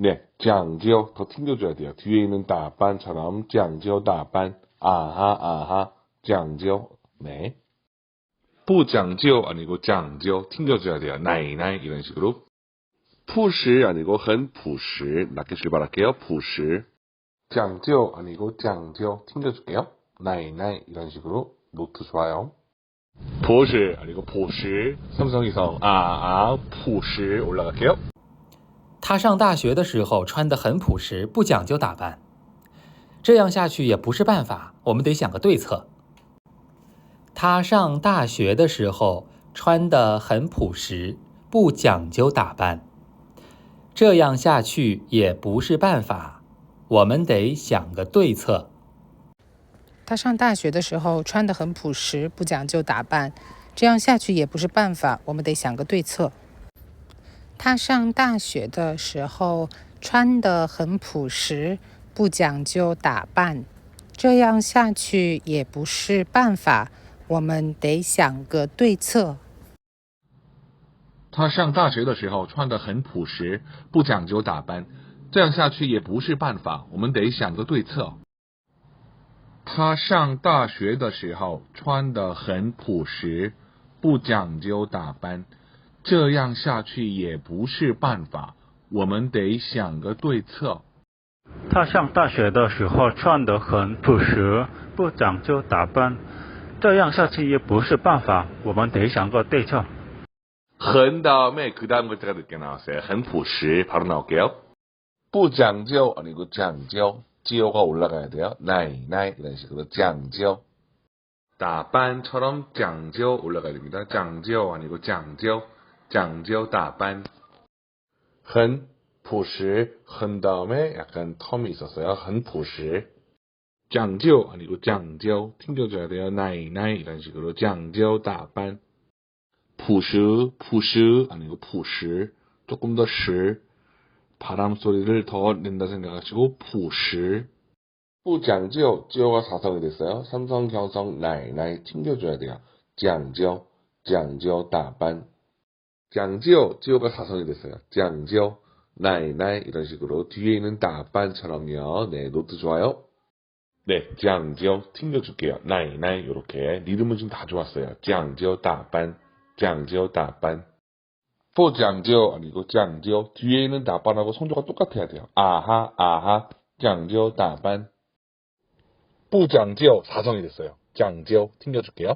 네, 장지어 더 튕겨줘야 돼요. 뒤에 있는 다반처럼 장지어 다반 아하 아하 장지어 네. 부장지어 아니고 장지어 튕겨줘야 돼요. 나이나이 이런 식으로. 푸시 아니고 헌 푸시 낮게 출발할게요. 푸시 장지어 아니고 장지어 튕겨줄게요. 나이나이 이런 식으로 노트 좋아요. 보시 아니고 보시 삼성이성 아아 푸시 올라갈게요. 他上大学的时候穿得很朴实，不讲究打扮，这样下去也不是办法，我们得想个对策。他上大学的时候穿得很朴实，不讲究打扮，这样下去也不是办法，我们得想个对策。他上大学的时候穿得很朴实，不讲究打扮，这样下去也不是办法，我们得想个对策。他上大学的时候穿得很朴实，不讲究打扮，这样下去也不是办法，我们得想个对策。他上大学的时候穿得很朴实，不讲究打扮，这样下去也不是办法，我们得想个对策。他上大学的时候穿得很朴实，不讲究打扮，这样下去也不是办法，我们得想个对策。他上大学的时候穿得很朴实，不讲究打扮，这样下去也不是办法，我们得想个对策。 很 다음에 그 다음 글자가 늦게 나왔어요. 很朴实 바로 나올게요. 不讲究 아니고 讲究 지오가 올라가야 돼요. 나이 나이 이런 식으로 讲究 打扮처럼 讲究 올라가야 됩니다. 讲究 아니고 讲究 讲究 打扮 很朴实 很 다음에 약간 텀이 있었어요. 很朴实 讲究 아니고 讲究 튕겨줘야 돼요. 나이 나이 이런 식으로 讲究 打扮 朴实, 朴实 아니고 朴实 조금 더 시, 바람 소리를 더 낸다 생각하시고 朴实 不讲究 지오가 사성이 됐어요. 삼성, 경성, 나이, 나이 튕겨줘야 돼요. 讲究, 讲究 打扮 讲 장지오, 지오가 사성이 됐어요. 장지오, 나이, 나이 이런 식으로 뒤에 있는 답반처럼요. 네, 노트 좋아요. 네, 장지오 튕겨줄게요. 나이, 나이 이렇게 리듬은 좀다 좋았어요. 장지오, 답반, 장지오, 답반. 포장지오 아니고 장지오 뒤에 있는 답반하고 성조가 똑같아야 돼요. 아하, 아하, 장지오, 답반. 부장지오 사성이 됐어요. 장지오 튕겨줄게요.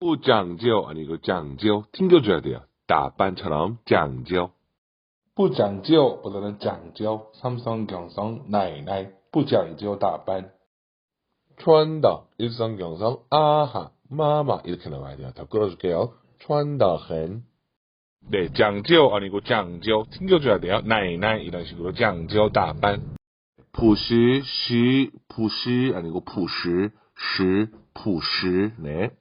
부장지오 아니고 장지오 튕겨줘야 돼요. 打扮처럼 讲究 不讲究보다는 讲究 삼성 경성 나이 나이 不讲究 打扮 穿的 일성 경성 아하 마마 이렇게 나와야 돼요. 더 끌어줄게요. 穿的很 네, 讲究 아니고 讲究 튕겨줘야 돼요. 나이 나이 이런 식으로 讲究 打扮 朴实 시 朴实 아니고 朴实 시 朴实 네.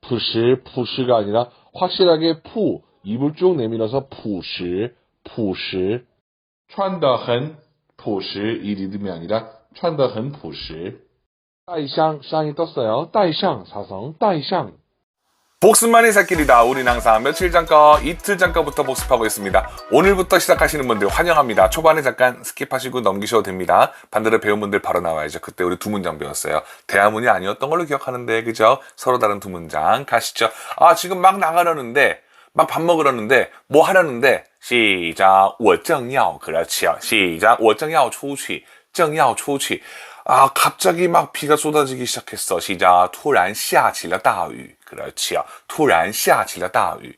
朴实 朴实가 아니라 확실하게 푸 입을 쭉 내밀어서 푸시, 푸시. 춘다헌 푸시 이 리듬이 아니라 춘다헌 푸시. 따이샹 샹이 떴어요. 따이샹 사성 따이샹. 복습만이 새끼리다. 우린 항상 며칠 잠깐, 이틀 잠깐부터 복습하고 있습니다. 오늘부터 시작하시는 분들 환영합니다. 초반에 잠깐 스킵하시고 넘기셔도 됩니다. 반대로 배운 분들 바로 나와야죠. 그때 우리 두 문장 배웠어요. 대화문이 아니었던 걸로 기억하는데, 그죠? 서로 다른 두 문장 가시죠. 아, 지금 막 나가려는데, 막 밥 먹으려는데 뭐 하려는데 시작 我正要 그렇지요. 시작 我正要出去正要出去 아, 갑자기 막 비가 쏟아지기 시작했어. 시작. 突然下起了大雨. 그렇지요. 突然下起了大雨.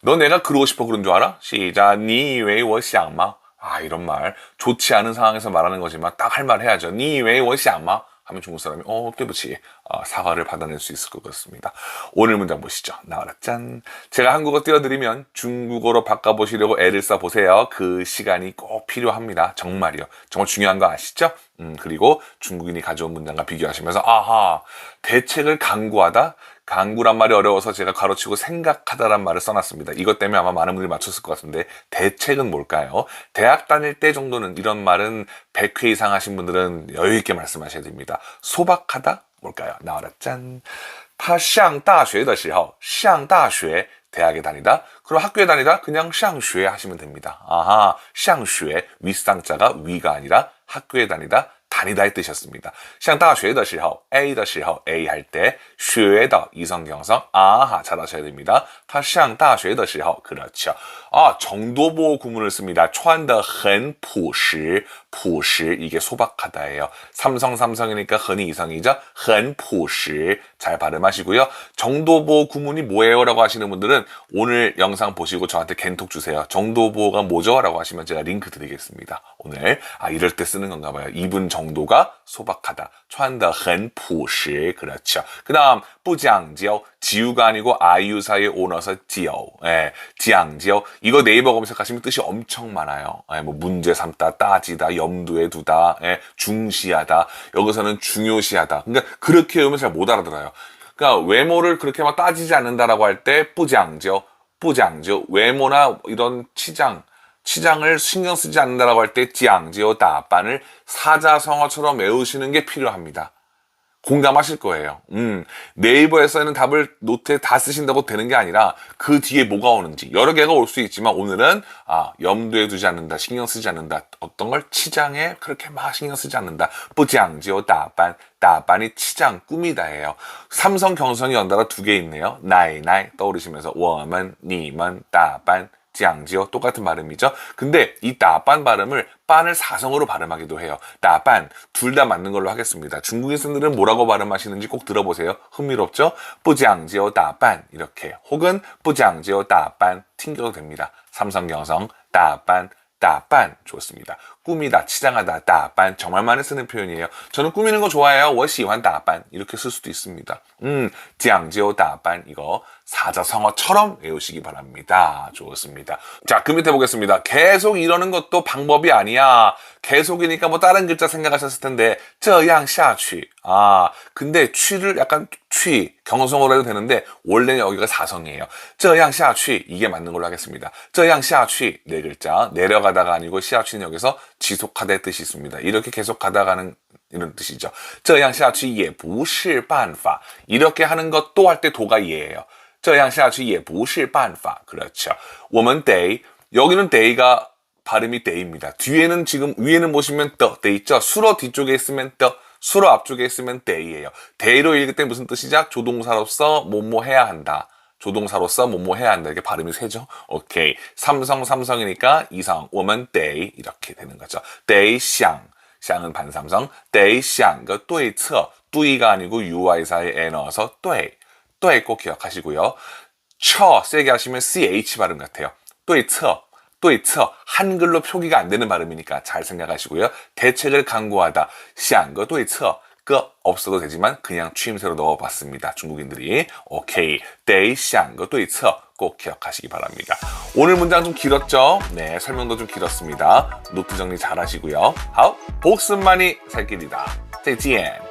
너 내가 그러고 싶어 그런 줄 알아? 시작. 你以为我想吗? 아, 이런 말. 좋지 않은 상황에서 말하는 거지만 딱 할 말 해야죠. 你以为我想吗? 하면 중국 사람이 어 깨부치 어, 사과를 받아낼 수 있을 것 같습니다. 오늘 문장 보시죠. 나와라 짠. 제가 한국어 띄워드리면 중국어로 바꿔보시려고 애를 써보세요. 그 시간이 꼭 필요합니다. 정말이요. 정말 중요한 거 아시죠? 음, 그리고 중국인이 가져온 문장과 비교하시면서 아하 대책을 강구하다 강구란 말이 어려워서 제가 가로치고 생각하다란 말을 써놨습니다. 이것 때문에 아마 많은 분들이 맞췄을 것 같은데 대책은 뭘까요? 대학 다닐 때 정도는 이런 말은 100회 이상 하신 분들은 여유 있게 말씀하셔야 됩니다. 소박하다 뭘까요? 나와라 짠. 他上大学的时候上大学 대학에 다니다 그럼 학교에 다니다 그냥 上学 하시면 됩니다. 아하, 上学 윗상자가 위가 아니라 학교에 다니다 다니다의 뜻이었습니다. 像大学的时候 A 的时候 A 할 때 学的 이성경성 아하 잘하셔야 됩니다. 他上大学的时候 그렇죠. 아 정도보호 구문을 씁니다. 穿得很朴实朴实 이게 소박하다예요. 삼성 삼성이니까 흔히 이성이죠. 很朴实잘 발음하시고요. 정도보호 구문이 뭐예요?라고 하시는 분들은 오늘 영상 보시고 저한테 겐톡 주세요. 정도보호가 뭐죠?라고 하시면 제가 링크 드리겠습니다. 오늘 아 이럴 때 쓰는 건가 봐요. 입은 정 도가 소박하다. 穿得很朴实 그렇죠. 그다음 不讲究 지우가 아니고 아이유 사이에 오너서 지어. 예, 지앙지어. 이거 네이버 검색하시면 뜻이 엄청 많아요. 예, 뭐 문제 삼다, 따지다, 염두에 두다, 예, 중시하다. 여기서는 중요시하다. 그러니까 그렇게 외우면 잘 못 알아들어요. 그러니까 외모를 그렇게 막 따지지 않는다라고 할 때 뿌장지어, 뿌장지어. 외모나 이런 치장, 치장을 신경 쓰지 않는다라고 할 때 지앙지어 다반을 사자성어처럼 외우시는 게 필요합니다. 공감하실 거예요. 음, 네이버에서는 답을 노트에 다 쓰신다고 되는 게 아니라 그 뒤에 뭐가 오는지 여러 개가 올 수 있지만 오늘은 아 염두에 두지 않는다, 신경 쓰지 않는다, 어떤 걸 치장에 그렇게 막 신경 쓰지 않는다. 뿌지앙지오 다반, 다반이 치장 꾸미다예요. 삼성 경성이 연달아 두 개 있네요. 나이 나이 떠오르시면서 워먼, 니먼, 다반. 지앙지어 똑같은 발음이죠. 근데 이 따반 발음을 빤을 사성으로 발음하기도 해요. 따반 둘 다 맞는 걸로 하겠습니다. 분들은 뭐라고 발음하시는지 꼭 들어보세요. 흥미롭죠? 뿌지앙지어 따반 이렇게 혹은 뿌지앙지어 따반 튕겨도 됩니다. 삼성경성 따반 따반 좋습니다. 꾸미다, 치장하다, 따반 정말 많이 쓰는 표현이에요. 저는 꾸미는 거 좋아해요. 我喜欢 따반 이렇게 쓸 수도 있습니다. 음, 讲究 따반 이거 사자성어처럼 외우시기 바랍니다. 좋습니다. 자, 그 밑에 보겠습니다. 계속 이러는 것도 방법이 아니야. 계속이니까 뭐 다른 글자 생각하셨을 텐데 这样下去. 아, 근데 취를 약간 취 경성으로 해도 되는데 원래는 여기가 사성이에요. 这样下去 이게 맞는 걸로 하겠습니다. 这样下去네 글자 내려가다가 아니고 下去는 여기서 지속하다의 뜻이 있습니다. 이렇게 계속 가다가는 이런 뜻이죠. 这样下去也不是办法. 이렇게 하는 것도 할 때 도가 예예요. 这样下去也不是办法. 그렇죠. 我们得 여기는 데이가 발음이 데이입니다. 뒤에는 지금 위에는 보시면 떠, 돼 있죠. 수로 뒤쪽에 있으면 떠, 수로 앞쪽에 있으면 데이예요. 데이로 읽을 때 무슨 뜻이죠? 조동사로서 뭐뭐 해야 한다. 조동사로서 뭐뭐 해야 한다. 이렇게 발음이 세죠. 오케이. 삼성 삼성이니까 이성, 我们得 이렇게 되는 거죠. 得想 샹은 반삼성, 得想个对策 뚜이가 아니고 UI 사이에 에 넣어서 对 对꼭 기억하시고요. 처 세게 하시면 ch 발음 같아요. 对策 对策 한글로 표기가 안 되는 발음이니까 잘 생각하시고요. 대책을 강구하다 想个对策 그 없어도 되지만 그냥 취임새로 넣어봤습니다. 중국인들이 오케이, 데이샹 거 도이처 꼭 기억하시기 바랍니다. 오늘 문장 좀 길었죠? 네, 설명도 좀 길었습니다. 노트 정리 잘 하시고요. 하우, 복습만이 살 길이다. 再见。